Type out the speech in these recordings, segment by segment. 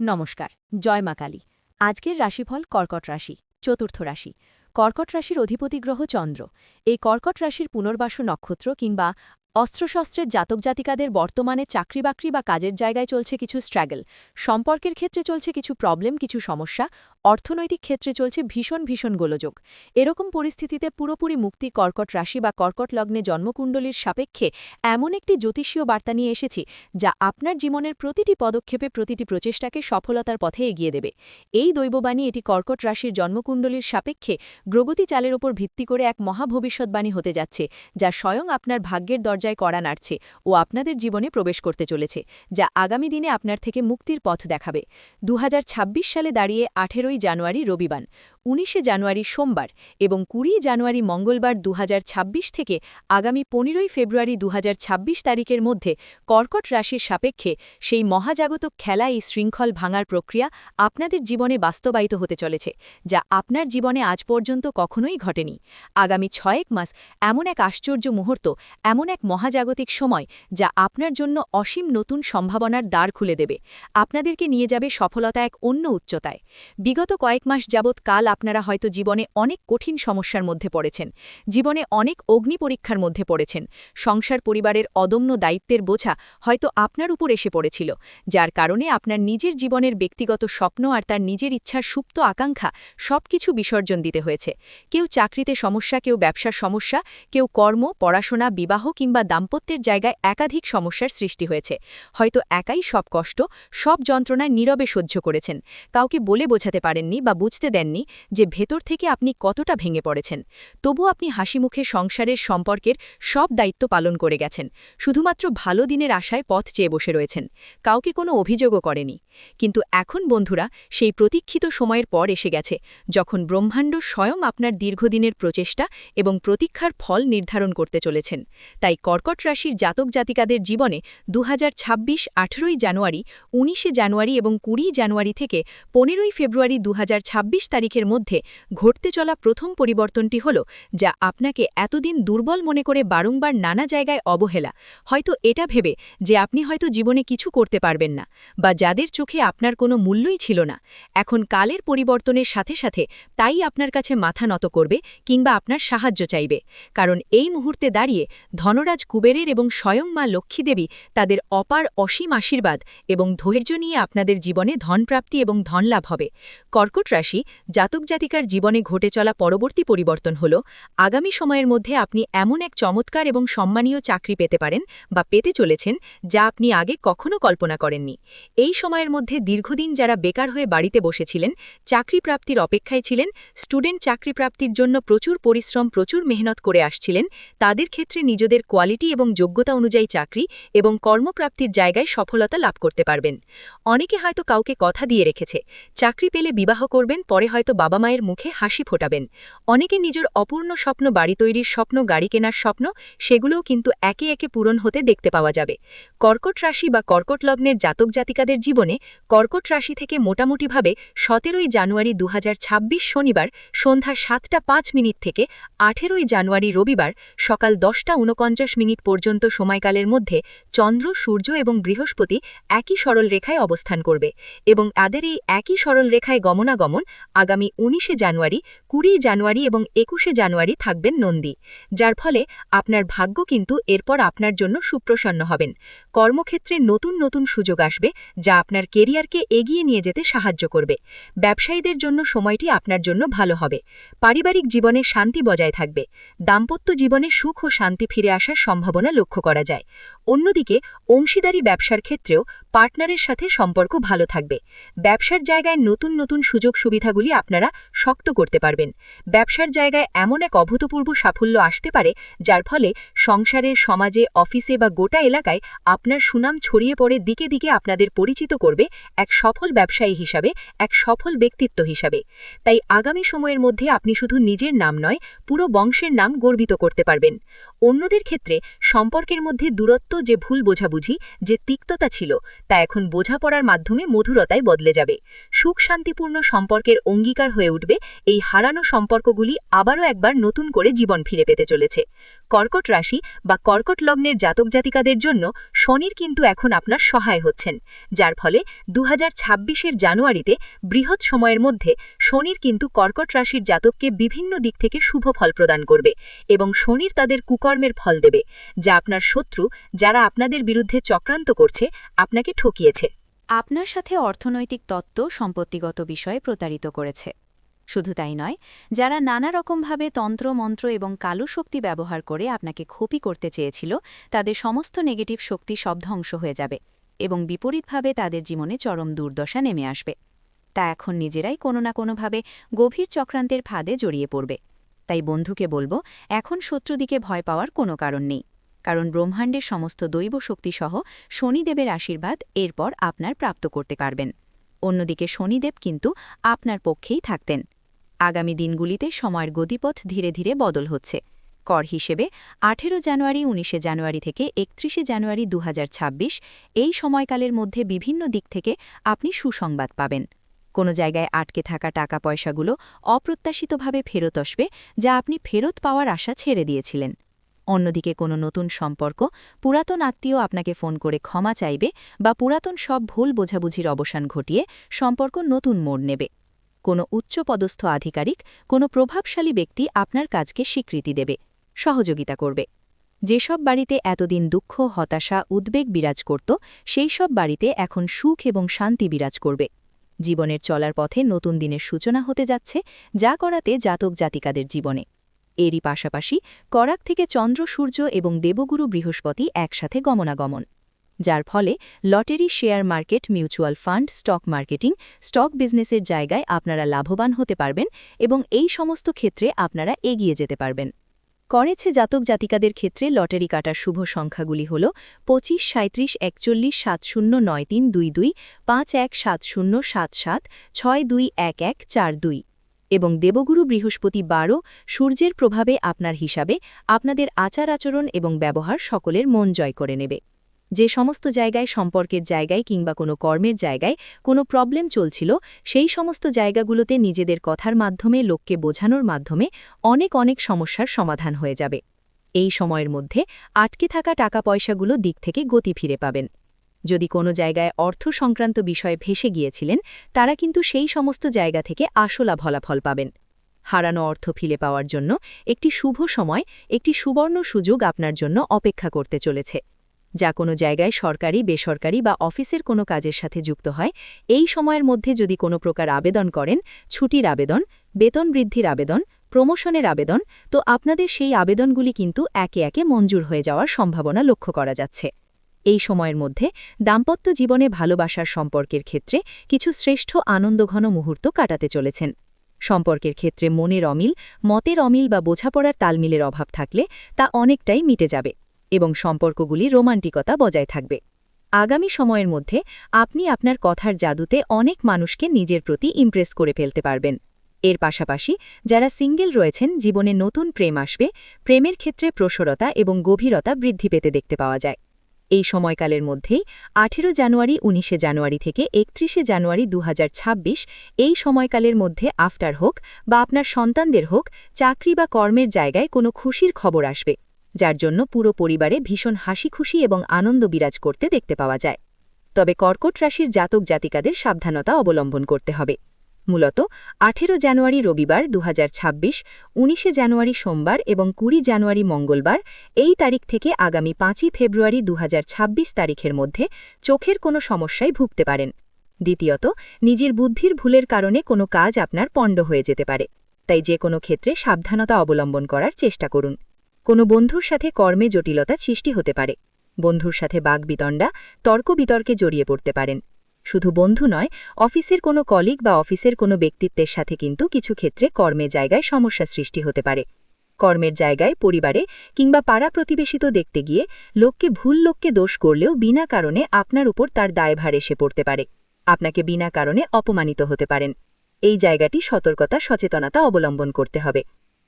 নমস্কার, জয় মা কালী। আজকের রাশিফল কর্কট রাশি, চতুর্থ রাশি। কর্কট রাশির অধিপতি গ্রহ চন্দ্র। এই কর্কট রাশির পুনর্বাস নক্ষত্র কিংবা অস্ত্রশস্ত্রের জাতক জাতিকাদের বর্তমানে চাকরি বাকরি বা কাজের জায়গায় চলছে কিছু স্ট্রাগল সম্পর্কের ক্ষেত্রে চলছে কিছু প্রবলেম কিছু সমস্যা অর্থনৈতিক ক্ষেত্রে চলছে ভীষণ ভীষণ গোলযোগ। এরকম পরিস্থিতিতে পুরোপুরি মুক্তি কর্কট রাশি বা কর্কট লগ্নে জন্মকুণ্ডলীর সাপেক্ষে এমন একটি জ্যোতিষীয় বার্তা নিয়ে এসেছি, যা আপনার জীবনের প্রতিটি পদক্ষেপে প্রতিটি প্রচেষ্টাকে সফলতার পথে এগিয়ে দেবে। এই দৈববাণী এটি কর্কট রাশির জন্মকুণ্ডলীর সাপেক্ষে গ্রগতি চালের ওপর ভিত্তি করে এক মহাভবিষ্যৎবাণী হতে যাচ্ছে, যা স্বয়ং আপনার ভাগ্যের দরজায় কড়া নাড়ছে ও আপনাদের জীবনে প্রবেশ করতে চলেছে, যা আগামী দিনে আপনার থেকে মুক্তির পথ দেখাবে। দু হাজার ছাব্বিশ সালে দাঁড়িয়ে আঠেরোই জানুয়ারি রবিবার। উনিশে জানুয়ারি সোমবার এবং কুড়ি জানুয়ারি মঙ্গলবার দু হাজার ছাব্বিশ থেকে আগামী পনেরোই ফেব্রুয়ারি দু হাজার ছাব্বিশ তারিখের মধ্যে কর্কট রাশির সাপেক্ষে সেই মহাজাগতক খেলা এই শৃঙ্খল ভাঙার প্রক্রিয়া আপনাদের জীবনে বাস্তবায়িত হতে চলেছে, যা আপনার জীবনে আজ পর্যন্ত কখনোই ঘটেনি। আগামী ছয়েক মাস এমন এক আশ্চর্য মুহূর্ত, এমন এক মহাজাগতিক সময় যা আপনার জন্য অসীম নতুন সম্ভাবনার দ্বার খুলে দেবে। আপনাদেরকে নিয়ে যাবে সফলতা এক অন্য উচ্চতায়। বিগত কয়েক মাস যাবৎ কাল আপনারা হয়তো জীবনে অনেক কঠিন সমস্যার মধ্যে পড়েছেন, জীবনে অনেক অগ্নি পরীক্ষার মধ্যে পড়েছেন, সংসার পরিবারের অদম্য দায়িত্বের বোঝা হয়তো আপনার উপর এসে পড়েছিল, যার কারণে আপনার নিজের জীবনের ব্যক্তিগত স্বপ্ন আর তার নিজের ইচ্ছার সুপ্ত আকাঙ্ক্ষা সব কিছু বিসর্জন দিতে হয়েছে। কেউ চাকরিতে সমস্যা, কেউ ব্যবসার সমস্যা, কেউ কর্ম, পড়াশোনা, বিবাহ কিংবা দাম্পত্যের জায়গায় একাধিক সমস্যার সৃষ্টি হয়েছে। হয়তো একাই সব কষ্ট, সব যন্ত্রণায় নীরবে সহ্য করেছেন, কাউকে বলে বোঝাতে পারেননি বা বুঝতে দেননি যে ভেতর থেকে আপনি কতটা ভেঙে পড়েছেন। তবু আপনি হাসিমুখে সংসারের সম্পর্কের সব দায়িত্ব পালন করে গেছেন। শুধুমাত্র ভালো দিনের আশায় পথ চেয়ে বসে রয়েছেন। কাউকে কোনো অভিযোগও করেনি। কিন্তু এখন, বন্ধুরা, সেই প্রতীক্ষিত সময়ের পর এসে গেছে, যখন ব্রহ্মাণ্ড স্বয়ং আপনার দীর্ঘদিনের প্রচেষ্টা এবং প্রতীক্ষার ফল নির্ধারণ করতে চলেছেন। তাই কর্কট রাশির জাতক জাতিকাদের জীবনে দু হাজার ছাব্বিশ জানুয়ারি, উনিশে জানুয়ারি এবং কুড়ি জানুয়ারি থেকে পনেরোই ফেব্রুয়ারি দু হাজার ছাব্বিশ তারিখের মধ্যে ঘটতে চলা প্রথম পরিবর্তনটি হল, যা আপনাকে এতদিন দুর্বল মনে করে বারংবার নানা জায়গায় অবহেলা। হয়তো এটা ভেবে যে আপনি হয়তো জীবনে কিছু করতে পারবেন না, বা যাদের চোখে আপনার কোনো মূল্যই ছিল না। এখন কালের পরিবর্তনের সাথে সাথে তাই আপনার কাছে মাথা নত করবে কিংবা আপনার সাহায্য চাইবে। কারণ এই মুহূর্তে দাঁড়িয়ে ধনরাজ কুবেরের এবং স্বয়ং মা লক্ষ্মীদেবী তাদের অপার অসীম আশীর্বাদ এবং ধৈর্য নিয়ে আপনাদের জীবনে ধনপ্রাপ্তি এবং ধনলাভ হবে। কর্কট রাশি জাতক জাতিকার জীবনে ঘটে চলা পরবর্তী পরিবর্তন হল, আগামী সময়ের মধ্যে আপনি এমন এক চমৎকার এবং সম্মানীয় চাকরি পেতে পারেন বা পেতে চলেছেন যা আপনি আগে কখনো কল্পনা করেননি। এই সময়ের মধ্যে দীর্ঘদিন যারা বেকার হয়ে বাড়িতে বসেছিলেন চাকরি প্রাপ্তির অপেক্ষায় ছিলেন, স্টুডেন্ট চাকরি প্রাপ্তির জন্য প্রচুর পরিশ্রম, প্রচুর মেহনত করে আসছিলেন, তাদের ক্ষেত্রে নিজেদের কোয়ালিটি এবং যোগ্যতা অনুযায়ী চাকরি এবং কর্মপ্রাপ্তির জায়গায় সফলতা লাভ করতে পারবেন। অনেকে হয়তো কাউকে কথা দিয়ে রেখেছে, চাকরি পেলে বিবাহ করবেন, পরে হয়তো বাবা মায়ের মুখে হাসি ফোটাবেন। অনেকে নিজের অপূর্ণ স্বপ্ন, বাড়ি তৈরির স্বপ্ন, গাড়ি কেনার স্বপ্ন, সেগুলোও কিন্তু একে একে পূরণ হতে দেখতে পাওয়া যাবে। কর্কট রাশি বা কর্কট লগ্নের জাতক জাতিকাদের জীবনে কর্কট রাশি থেকে মোটামুটিভাবে সতেরোই জানুয়ারি দু হাজার ছাব্বিশ শনিবার সন্ধ্যা সাতটা পাঁচ মিনিট থেকে আঠেরোই জানুয়ারি রবিবার সকাল দশটা উনপঞ্চাশ মিনিট পর্যন্ত সময়কালের মধ্যে চন্দ্র, সূর্য এবং বৃহস্পতি একই সরল রেখায় অবস্থান করবে এবং তাদের এই একই সরল রেখায় গমনাগমন আগামী উনিশে জানুয়ারি কুড়ি জানুয়ারি এবং একুশে জানুয়ারি থাকবেন নন্দী। যার ফলে আপনার ভাগ্য কিন্তু এরপর আপনার জন্য সুপ্রসন্ন হবেন। কর্মক্ষেত্রে নতুন নতুন সুযোগ আসবে যা আপনার কেরিয়ারকে এগিয়ে নিয়ে যেতে সাহায্য করবে। ব্যবসায়ীদের জন্য সময়টি আপনার জন্য ভালো হবে। পারিবারিক জীবনে শান্তি বজায় থাকবে। দাম্পত্য জীবনে সুখ ও শান্তি ফিরে আসার সম্ভাবনা লক্ষ্য করা যায়। অন্যদিকে, অংশীদারি ব্যবসার ক্ষেত্রেও পার্টনারের সাথে সম্পর্ক ভালো থাকবে। ব্যবসার জায়গায় নতুন নতুন সুযোগ সুবিধাগুলি আপনারা শক্ত করতে পারবেন। ব্যবসার জায়গায় এমন এক অভূতপূর্ব সাফল্য আসতে পারে, যার ফলে সংসারের সমাজে, অফিসে বা গোটা এলাকায় আপনার সুনাম ছড়িয়ে পড়ে, দিকে দিকে আপনাদের পরিচিত করবে এক সফল ব্যবসায়ী হিসাবে, এক সফল ব্যক্তিত্ব হিসাবে। তাই আগামী সময়ের মধ্যে আপনি শুধু নিজের নাম নয়, পুরো বংশের নাম গর্বিত করতে পারবেন। অন্যদের ক্ষেত্রে সম্পর্কের মধ্যে দূরত্ব যে ভুল বোঝাবুঝি, যে তিক্ততা ছিল, তা এখন বোঝাপড়ার মাধ্যমে মধুরতায় বদলে যাবে। সুখ শান্তিপূর্ণ সম্পর্কের অঙ্গীকার হয়ে উঠবে, এই হারানো সম্পর্কগুলি আবারও একবার নতুন করে জীবন ফিরে পেতে চলেছে। কর্কট রাশি বা কর্কট লগ্নের জাতক জাতিকাদের জন্য শনির কিন্তু এখন আপনার সহায় হচ্ছেন, যার ফলে দু হাজার জানুয়ারিতে বৃহৎ সময়ের মধ্যে শনির কিন্তু কর্কট রাশির জাতককে বিভিন্ন দিক থেকে শুভ ফল প্রদান করবে এবং শনির তাদের কুকর্মের ফল দেবে, যা আপনার শত্রু যারা আপনাদের বিরুদ্ধে চক্রান্ত করছে আপনাকে ঠকিয়েছে। আপনার সাথে অর্থনৈতিক তত্ত্ব সম্পত্তিগত বিষয়ে প্রতারিত করেছে। শুধু তাই নয়, যারা নানা রকমভাবে তন্ত্র, মন্ত্র এবং কালো শক্তি ব্যবহার করে আপনাকে ক্ষতি করতে চেয়েছিল, তাদের সমস্ত নেগেটিভ শক্তি সব ধ্বংস হয়ে যাবে এবং বিপরীতভাবে তাদের জীবনে চরম দুর্দশা নেমে আসবে। তা এখন নিজেরাই কোনো না কোনোভাবে গভীর চক্রান্তের ফাঁদে জড়িয়ে পড়বে। তাই বন্ধুকে বলব, এখন শত্রুদিকে ভয় পাওয়ার কোনো কারণ নেই, কারণ ব্রহ্মাণ্ডের সমস্ত দৈব শক্তিসহ শনিদেবের আশীর্বাদ এরপর আপনার প্রাপ্ত করতে পারবেন। অন্যদিকে শনিদেব কিন্তু আপনার পক্ষেই থাকতেন। আগামী দিনগুলিতে সময়ের গতিপথ ধীরে ধীরে বদল হচ্ছে। কর হিসেবে আঠেরো জানুয়ারি, উনিশে জানুয়ারি থেকে একত্রিশে জানুয়ারি দু হাজার ছাব্বিশ এই সময়কালের মধ্যে বিভিন্ন দিক থেকে আপনি সুসংবাদ পাবেন। কোনো জায়গায় আটকে থাকা টাকা পয়সাগুলো অপ্রত্যাশিতভাবে ফেরত আসবে, যা আপনি ফেরত পাওয়ার আশা ছেড়ে দিয়েছিলেন। অন্যদিকে কোনো নতুন সম্পর্ক, পুরাতন আত্মীয় আপনাকে ফোন করে ক্ষমা চাইবে বা পুরাতন সব ভুল বোঝাবুঝির অবসান ঘটিয়ে সম্পর্ক নতুন মোড় নেবে। কোনো উচ্চপদস্থ আধিকারিক, কোনো প্রভাবশালী ব্যক্তি আপনার কাজকে স্বীকৃতি দেবে, সহযোগিতা করবে। যেসব বাড়িতে এতদিন দুঃখ, হতাশা, উদ্বেগ বিরাজ করত সেই সব বাড়িতে এখন সুখ এবং শান্তি বিরাজ করবে। জীবনের চলার পথে নতুন দিনের সূচনা হতে যাচ্ছে, যা করাতে জাতক জাতিকাদের জীবনে। এরই পাশাপাশি করাক থেকে চন্দ্র, সূর্য এবং দেবগুরু বৃহস্পতি একসাথে গমনাগমন। যার ফলে lottery share market, mutual fund, stock marketing, stock বিজনেসের জায়গায় আপনারা লাভবান হতে পারবেন এবং এই সমস্ত ক্ষেত্রে আপনারা এগিয়ে যেতে পারবেন। করেছে জাতক জাতিকাদের ক্ষেত্রে লটারি কাটার শুভ সংখ্যাগুলি হল পঁচিশ সাঁত্রিশ একচল্লিশ, সাত শূন্য, নয় তিন, দুই দুই, পাঁচ, এক, সাত শূন্য, সাত সাত, ছয়, দুই, এক এক, চার, দুই এবং দেবগুরু বৃহস্পতি বারো সূর্যের প্রভাবে আপনার হিসাবে আপনাদের আচার আচরণ এবং ব্যবহার সকলের মন জয় করে নেবে। যে সমস্ত জায়গায় সম্পর্কের জায়গায় কিংবা কোনো কর্মের জায়গায় কোনো প্রবলেম চলছিল, সেই সমস্ত জায়গাগুলোতে নিজেদের কথার মাধ্যমে, লোককে বোঝানোর মাধ্যমে অনেক অনেক সমস্যার সমাধান হয়ে যাবে। এই সময়ের মধ্যে আটকে থাকা টাকা পয়সাগুলো দিক থেকে গতি ফিরে পাবেন। যদি কোনো জায়গায় অর্থ সংক্রান্ত বিষয়ে ভেসে গিয়েছিলেন, তারা কিন্তু সেই সমস্ত জায়গা থেকে আসলা ফলাফল পাবেন। হারানো অর্থ ফিরে পাওয়ার জন্য একটি শুভ সময়, একটি সুবর্ণ সুযোগ আপনার জন্য অপেক্ষা করতে চলেছে। যা কোনো জায়গায় সরকারি, বেসরকারি বা অফিসের কোনো কাজের সাথে যুক্ত হয়, এই সময়ের মধ্যে যদি কোনো প্রকার আবেদন করেন, ছুটির আবেদন, বেতন বৃদ্ধির আবেদন, প্রমোশনের আবেদন, তো আপনাদের সেই আবেদনগুলি কিন্তু একে একে মঞ্জুর হয়ে যাওয়ার সম্ভাবনা লক্ষ্য করা যাচ্ছে। এই সময়ের মধ্যে দাম্পত্য জীবনে ভালোবাসার সম্পর্কের ক্ষেত্রে কিছু শ্রেষ্ঠ আনন্দঘন মুহূর্ত কাটাতে চলেছেন। সম্পর্কের ক্ষেত্রে মনের অমিল, মতের অমিল বা বোঝাপড়ার তালমিলের অভাব থাকলে তা অনেকটাই মিটে যাবে। এবং সম্পর্কগুলি রোমান্টিকতা বজায় থাকবে। আগামী সময়ের মধ্যে আপনি আপনার কথার জাদুতে অনেক মানুষকে নিজের প্রতি ইমপ্রেস করে ফেলতে পারবেন। এর পাশাপাশি যারা সিঙ্গেল রয়েছেন, জীবনে নতুন প্রেম আসবে, প্রেমের ক্ষেত্রে প্রসরতা এবং গভীরতা বৃদ্ধি পেতে দেখতে পাওয়া যায়। এই সময়কালের মধ্যেই আঠেরো জানুয়ারি, উনিশে জানুয়ারি থেকে একত্রিশে জানুয়ারি দু হাজার ছাব্বিশ এই সময়কালের মধ্যে আফটার হোক বা আপনার সন্তানদের হোক, চাকরি বা কর্মের জায়গায় কোনো খুশির খবর আসবে। যার জন্য পুরো পরিবারে ভীষণ হাসি খুশি এবং আনন্দ বিরাজ করতে দেখতে পাওয়া যায়। তবে কর্কট রাশির জাতক জাতিকাদের সাবধানতা অবলম্বন করতে হবে। মূলত, আঠেরো জানুয়ারি রবিবার দু হাজার ছাব্বিশ, উনিশে জানুয়ারি সোমবার এবং কুড়ি জানুয়ারি মঙ্গলবার এই তারিখ থেকে আগামী পাঁচই ফেব্রুয়ারি দুহাজার ছাব্বিশ তারিখের মধ্যে চোখের কোনো সমস্যায় ভুগতে পারেন। দ্বিতীয়ত, নিজের বুদ্ধির ভুলের কারণে কোনো কাজ আপনার পণ্ড হয়ে যেতে পারে। তাই যে কোনো ক্ষেত্রে সাবধানতা অবলম্বন করার চেষ্টা করুন। কোনো বন্ধুর সাথে কর্মে জটিলতা সৃষ্টি হতে পারে। বন্ধুর সাথে বাগবিতণ্ডা তর্ক বিতর্কে জড়িয়ে পড়তে পারেন। শুধু বন্ধু নয়, অফিসের কোনো কলিগ বা অফিসের কোনো ব্যক্তিত্বের সাথে কিন্তু কিছু ক্ষেত্রে কর্মের জায়গায় সমস্যা সৃষ্টি হতে পারে। কর্মের জায়গায়, পরিবারে কিংবা পাড়া প্রতিবেশিত দেখতে গিয়ে লোককে ভুল লোককে দোষ করলেও বিনা কারণে আপনার উপর তার দায়ভার এসে পড়তে পারে। আপনাকে বিনা কারণে অপমানিত হতে পারেন। এই জায়গাটি সতর্কতা, সচেতনতা অবলম্বন করতে হবে।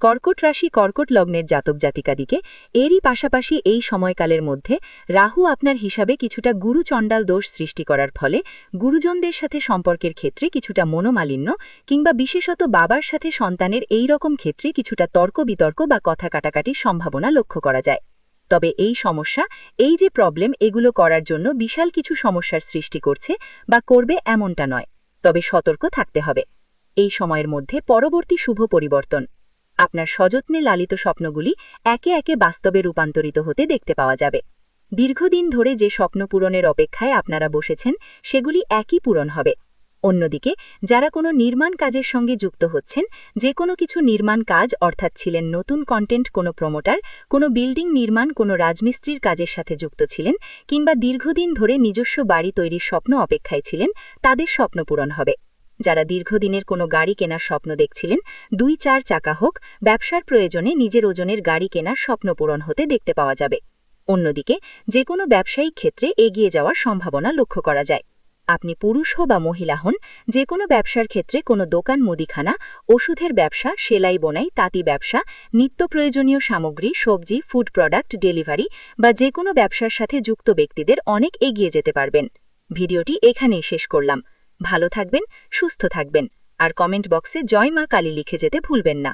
কর্কট রাশি কর্কট লগ্নের জাতক জাতিকাদিকে এরই পাশাপাশি এই সময়কালের মধ্যে রাহু আপনার হিসাবে কিছুটা গুরুচণ্ডাল দোষ সৃষ্টি করার ফলে গুরুজনদের সাথে সম্পর্কের ক্ষেত্রে কিছুটা মনোমালিন্য কিংবা বিশেষত বাবার সাথে সন্তানের এই রকম ক্ষেত্রে কিছুটা তর্ক বিতর্ক বা কথা কাটাকাটির সম্ভাবনা লক্ষ্য করা যায়। তবে এই সমস্যা, এই যে প্রবলেম, এগুলো করার জন্য বিশাল কিছু সমস্যার সৃষ্টি করছে বা করবে এমনটা নয়। তবে সতর্ক থাকতে হবে। এই সময়ের মধ্যে পরবর্তী শুভ পরিবর্তন। আপনার সযত্নে লালিত স্বপ্নগুলি একে একে বাস্তবে রূপান্তরিত হতে দেখতে পাওয়া যাবে। দীর্ঘদিন ধরে যে স্বপ্ন পূরণের অপেক্ষায় আপনারা বসেছেন, সেগুলি একই পূরণ হবে। অন্যদিকে, যারা কোনো নির্মাণ কাজের সঙ্গে যুক্ত হচ্ছেন, যে কোনো কিছু নির্মাণ কাজ, অর্থাৎ ছিলেন নতুন কন্টেন্ট কোনো প্রমোটার কোনো বিল্ডিং নির্মাণ কোনো রাজমিস্ত্রির কাজের সাথে যুক্ত ছিলেন, কিংবা দীর্ঘদিন ধরে নিজস্ব বাড়ি তৈরির স্বপ্ন অপেক্ষায় ছিলেন, তাদের স্বপ্ন পূরণ হবে। যারা দীর্ঘদিনের কোনো গাড়ি কেনার স্বপ্ন দেখছিলেন, দুই চার চাকা হোক, ব্যবসার প্রয়োজনে নিজের ওজনের গাড়ি কেনার স্বপ্ন পূরণ হতে দেখতে পাওয়া যাবে। অন্যদিকে যে কোনো ব্যবসায়িক ক্ষেত্রে এগিয়ে যাওয়ার সম্ভাবনা লক্ষ্য করা যায়। আপনি পুরুষ হো বা মহিলা হন যে কোনো ব্যবসার ক্ষেত্রে কোনো দোকান, মুদিখানা, ওষুধের ব্যবসা, সেলাই, বোনাই, তাঁতি ব্যবসা, নিত্য প্রয়োজনীয় সামগ্রী, সবজি, ফুড প্রোডাক্ট, ডেলিভারি বা যে কোনো ব্যবসার সাথে যুক্ত ব্যক্তিদের অনেক এগিয়ে যেতে পারবেন। ভিডিওটি এখানেই শেষ করলাম। ভালো থাকবেন সুস্থ থাকবেন। আর কমেন্ট বক্সে জয় মা কালী লিখে যেতে ভুলবেন না।